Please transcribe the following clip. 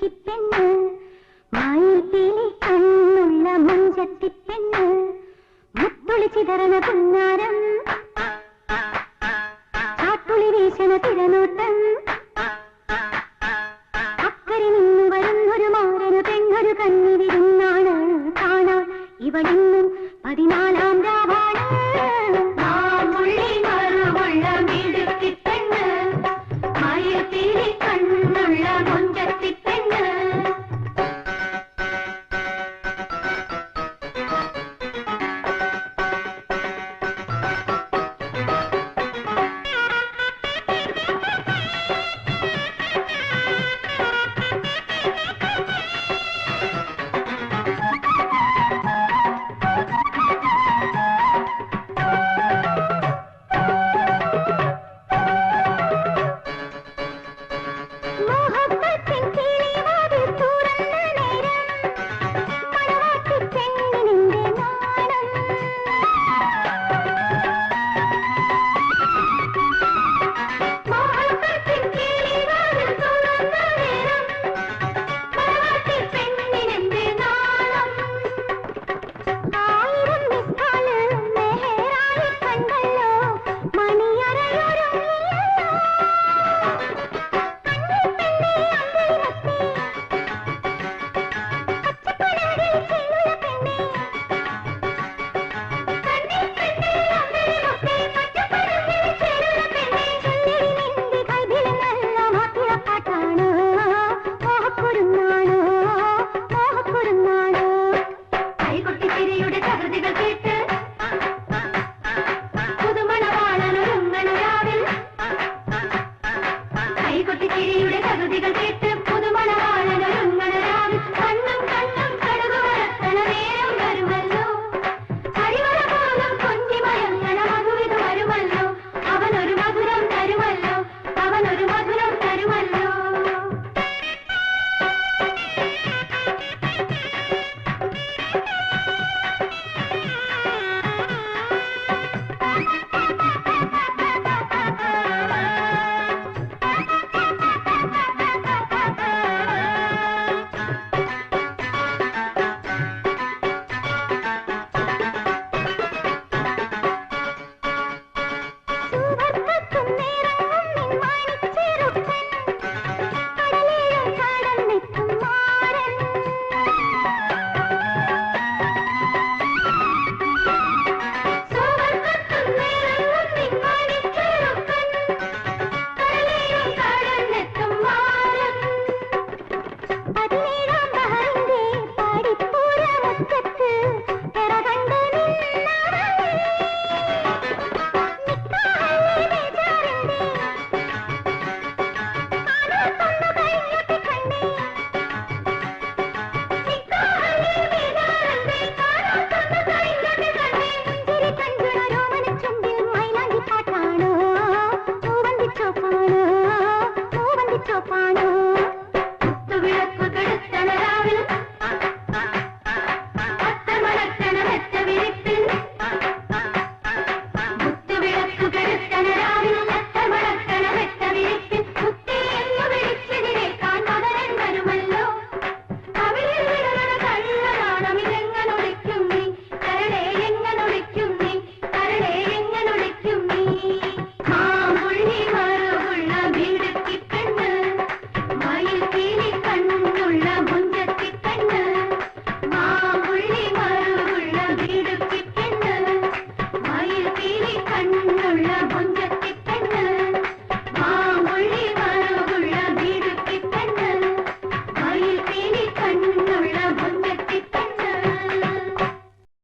കുരുക്കിപ്പെണ്ണ് മായിട്ടിലെ കണ്ണുള്ള മുഞ്ചത്തിപ്പെണ്ണ് മുത്തുളി ചിതറണ പുന്നാരം. ചാട്ടുളി വീശണ തിരനോട്ടം. അക്കരെ നിന്ന് വരുന്നൊരു മോരന് പെണ്ണൊരു കന്നി വിരുന്നാണ്. കാണാൻ ഇവളിന്നും പതിനാലാം രാവാണ്.